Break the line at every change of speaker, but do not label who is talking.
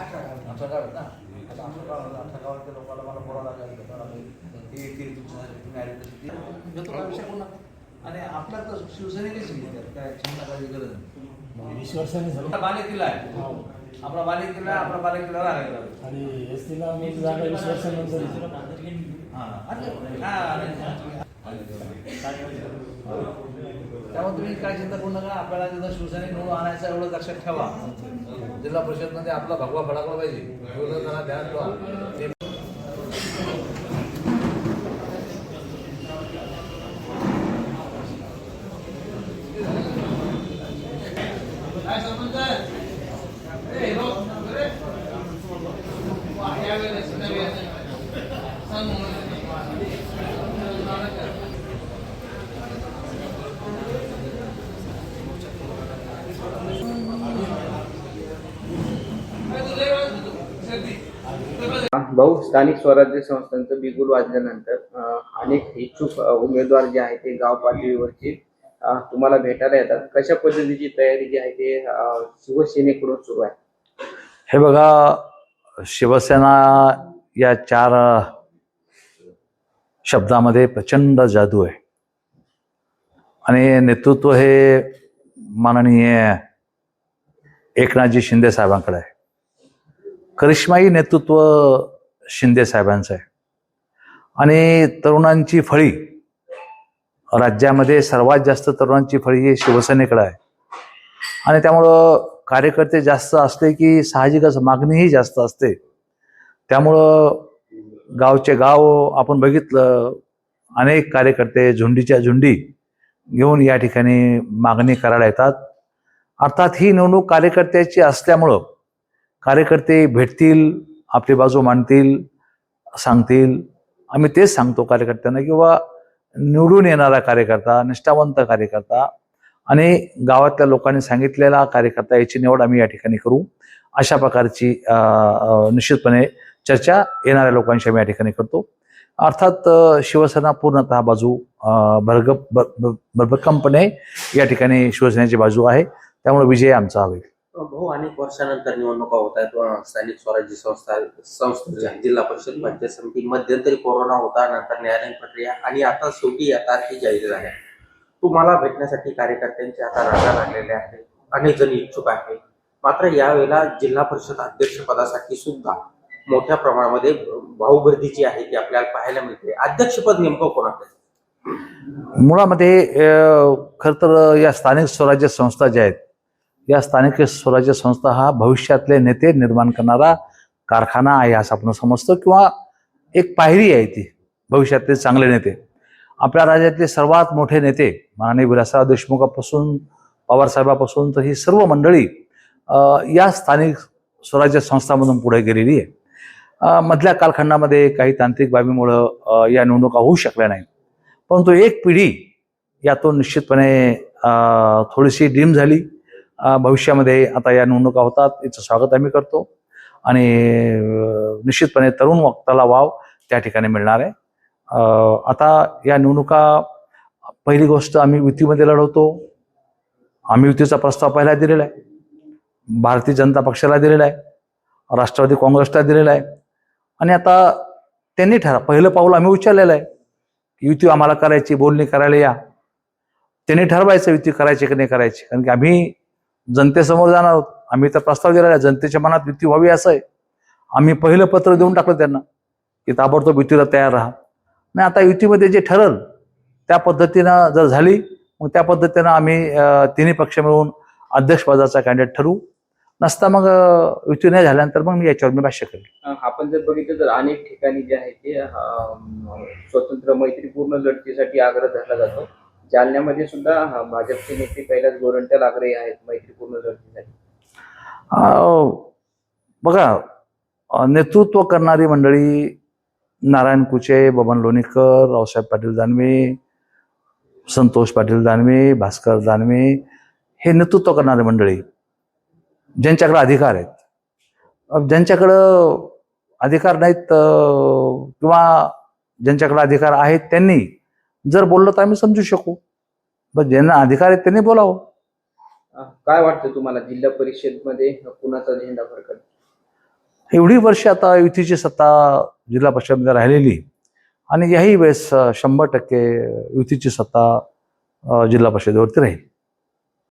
अठरा गाव आहेत ना आता अठरा गाव अठरा गावातल्या लोकांना मला बोलावं लागेल तर आम्ही ती येतील तुमच्यासाठी तुम्ही आले तशी ती घेतो काय विषय बोलणार आणि आपला तर शिवसेनेनेच घेतात काय चिंता करायची गरज नाही आपला बाले किल्ला आहे
हो.
आपला बाले किल्ला आपला बाले किल्ला
आणि एस टीला मी जागा वीस वर्षानंतर
हां हां, त्यामुळे तुम्ही काय चिंता करू नका. आपल्याला तिथं शिवसेने निवडून आणायचं एवढं लक्षात ठेवा. जिल्हा परिषदमध्ये आपला भगवा फडकला पाहिजे. एवढं जरा ध्यान ठेवा. ते काय
भाऊ स्थानिक स्वराज्य संस्थांचं बिगुल वाजल्यानंतर अनेक इच्छुक उमेदवार जे आहेत ते गाव पातळीवरची तुम्हाला भेटायला येतात. कशा पद्धतीची तयारी जी आहे ते शिवसेनेकडून सुरू आहे?
हे बघा शिवसेना या चार शब्दामध्ये प्रचंड जादू आहे. आणि नेतृत्व हे माननीय एकनाथजी शिंदे साहेबांकडे आहे. करिश्माई नेतृत्व शिंदे साहेबांचं आहे. आणि तरुणांची फळी राज्यामध्ये सर्वात जास्त तरुणांची फळी ही शिवसेनेकडे आहे. आणि त्यामुळं कार्यकर्ते जास्त असले की साहजिकच मागणीही जास्त असते. त्यामुळं गावचे गाव आपण बघितलं अनेक कार्यकर्ते झुंडीच्या झुंडी घेऊन या ठिकाणी मागणी करायला येतात. अर्थात ही निवडणूक कार्यकर्त्याची असल्यामुळं कार्यकर्ते भेटतील आपली बाजू मांडतील सांगतील. आम्ही तेच सांगतो कार्यकर्त्यांना किंवा निवडून येणारा कार्यकर्ता निष्ठावंत कार्यकर्ता आणि गावातल्या लोकांनी सांगितलेला कार्यकर्ता याची निवड आम्ही या ठिकाणी करू. अशा प्रकारची निश्चितपणे चर्चा येणाऱ्या लोकांशी आम्ही या ठिकाणी करतो. अर्थात शिवसेना पूर्णतः बाजू भरग भरभक्कमपणे या ठिकाणी शिवसेनेची बाजू आहे. त्यामुळे विजय आमचा होईल
भाऊ अनेक वर्षानंतर निवडणुका होत आहेत. स्थानिक स्वराज्य संस्था संस्थेच्या जिल्हा परिषद पंचायत समिती मध्यंतरी कोरोना होता नंतर न्यायालयीन प्रक्रिया आणि आता शेवटी या तारखे जाहीर झाल्या. तुम्हाला भेटण्यासाठी कार्यकर्त्यांचे आता राजा लागलेले आहेत. अनेक जण इच्छुक आहेत. मात्र यावेळेला जिल्हा परिषद अध्यक्ष पदासाठी सुद्धा मोठ्या प्रमाणामध्ये भाऊगर्दीची आहे ती आपल्याला पाहायला मिळते. अध्यक्षपद नेमकं कोणाकडे
मुळामध्ये खरं तर या स्थानिक स्वराज्य संस्था ज्या आहेत या स्थानिक स्वराज्य संस्था हा भविष्यातले नेते निर्माण करणारा कारखाना आहे असं आपण समजतो किंवा एक पायरी आहे ती भविष्यातले चांगले नेते. आपल्या राज्यातले सर्वात मोठे नेते माननीय विलासराव देशमुखापासून पवारसाहेबापासून तर ही सर्व मंडळी या स्थानिक स्वराज्य संस्थामधून पुढे गेलेली आहे. मधल्या कालखंडामध्ये काही तांत्रिक बाबीमुळं या निवडणुका होऊ शकल्या नाही परंतु एक पिढी यातून निश्चितपणे थोडीशी डीम झाली. भविष्यामध्ये आता या निवडणुका होतात याचं स्वागत आम्ही करतो. आणि निश्चितपणे तरुण वक्ताला वाव त्या ठिकाणी मिळणार आहे. आता या निवडणुका पहिली गोष्ट आम्ही युतीमध्ये लढवतो. आम्ही युतीचा प्रस्ताव पहिला दिलेला आहे. भारतीय जनता पक्षाला दिलेला आहे. राष्ट्रवादी काँग्रेसला दिलेला आहे. आणि आता त्यांनी ठरा पहिलं पाऊल आम्ही उचललेलं आहे. युती आम्हाला करायची बोलणी करायला या. त्यांनी ठरवायचं युती करायची की नाही करायची. कारण की आम्ही जनतेसमोर जाणार आहोत. आम्ही तर प्रस्ताव दिलेला आहे. जनतेच्या मनात भीती व्हावी असं आहे. आम्ही पहिलं पत्र देऊन टाकलं त्यांना की ताबडतोब युतीला तयार राहा. नाही आता युतीमध्ये जे ठरल त्या पद्धतीनं जर झाली मग त्या पद्धतीनं आम्ही तिन्ही पक्ष मिळून अध्यक्षपदाचा कॅन्डिडेट ठरवू. नसता मग युती नाही झाल्यानंतर मग मी याच्यावर मी भाष्य
करेल आपण जर बघितलं तर अनेक ठिकाणी जे आहे ते स्वतंत्र मैत्रीपूर्ण लढतीसाठी आग्रह धरला जातो. जालन्यामध्ये सुद्धा भाजपचे नेते कैलास गोरंट्याल आग्रही आहेत मैत्रीपूर्ण लढतीसाठी
बघा नेतृत्व करणारी मंडळी नारायण कुचे बबन लोणीकर रावसाहेब पाटील दानवे संतोष पाटील दानवे भास्कर दानवे हे नेतृत्व करणारी मंडळी ज्यांच्याकडे अधिकार आहेत. ज्यांच्याकडं अधिकार नाहीत किंवा ज्यांच्याकडे अधिकार आहेत त्यांनी जर बोललं तर आम्ही समजू शकू. पण ज्यांना अधिकार आहेत त्यांनी बोलावं.
काय वाटतं तुम्हाला जिल्हा परिषदमध्ये कुणाचा झेंडा फडकल
एवढी वर्ष आता युतीची सत्ता जिल्हा परिषदमध्ये राहिलेली आणि याही वेळेस शंभर टक्के युतीची सत्ता जिल्हा परिषदेवरती राहील.